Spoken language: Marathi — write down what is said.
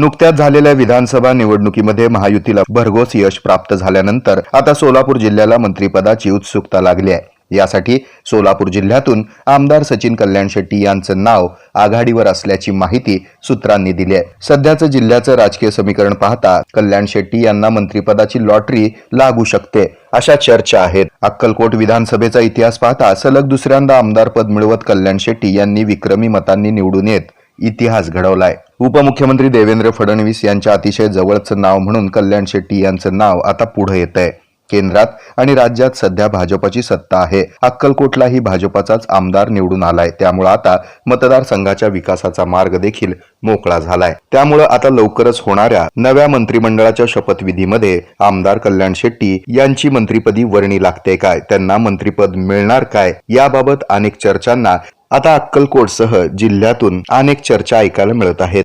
नुकत्याच झालेल्या विधानसभा निवडणुकीमध्ये महायुतीला भरघोस यश प्राप्त झाल्यानंतर आता सोलापूर जिल्ह्याला मंत्रिपदाची उत्सुकता लागली आहे. यासाठी सोलापूर जिल्ह्यातून आमदार सचिन कल्याण शेट्टी यांचं नाव आघाडीवर असल्याची माहिती सूत्रांनी दिली आहे. सध्याचं जिल्ह्याचं राजकीय समीकरण पाहता कल्याण शेट्टी यांना मंत्रिपदाची लॉटरी लागू शकते अशा चर्चा आहेत. अक्कलकोट विधानसभेचा इतिहास पाहता सलग दुसऱ्यांदा आमदारपद मिळवत कल्याण शेट्टी यांनी विक्रमी मतांनी निवडून येत इतिहास घडवलाय. उपमुख्यमंत्री देवेंद्र फडणवीस यांच्या अतिशय जवळचं नाव म्हणून कल्याण शेट्टी यांचं नाव आता पुढे येत आहे केंद्रात आणि राज्यात सध्या भाजपाची सत्ता आहे. अक्कलकोटलाही भाजपाचाच आमदार निवडून आलाय. त्यामुळे आता मतदारसंघाच्या विकासाचा मार्ग देखील मोकळा झालाय. त्यामुळं आता लवकरच होणाऱ्या नव्या मंत्रिमंडळाच्या शपथविधीमध्ये आमदार कल्याण शेट्टी यांची मंत्रिपदी वर्णी लागते काय? त्यांना मंत्रिपद मिळणार काय? याबाबत अनेक चर्चांना आता अक्कलकोटसह जिल्ह्यातून अनेक चर्चा ऐकायला मिळत आहेत.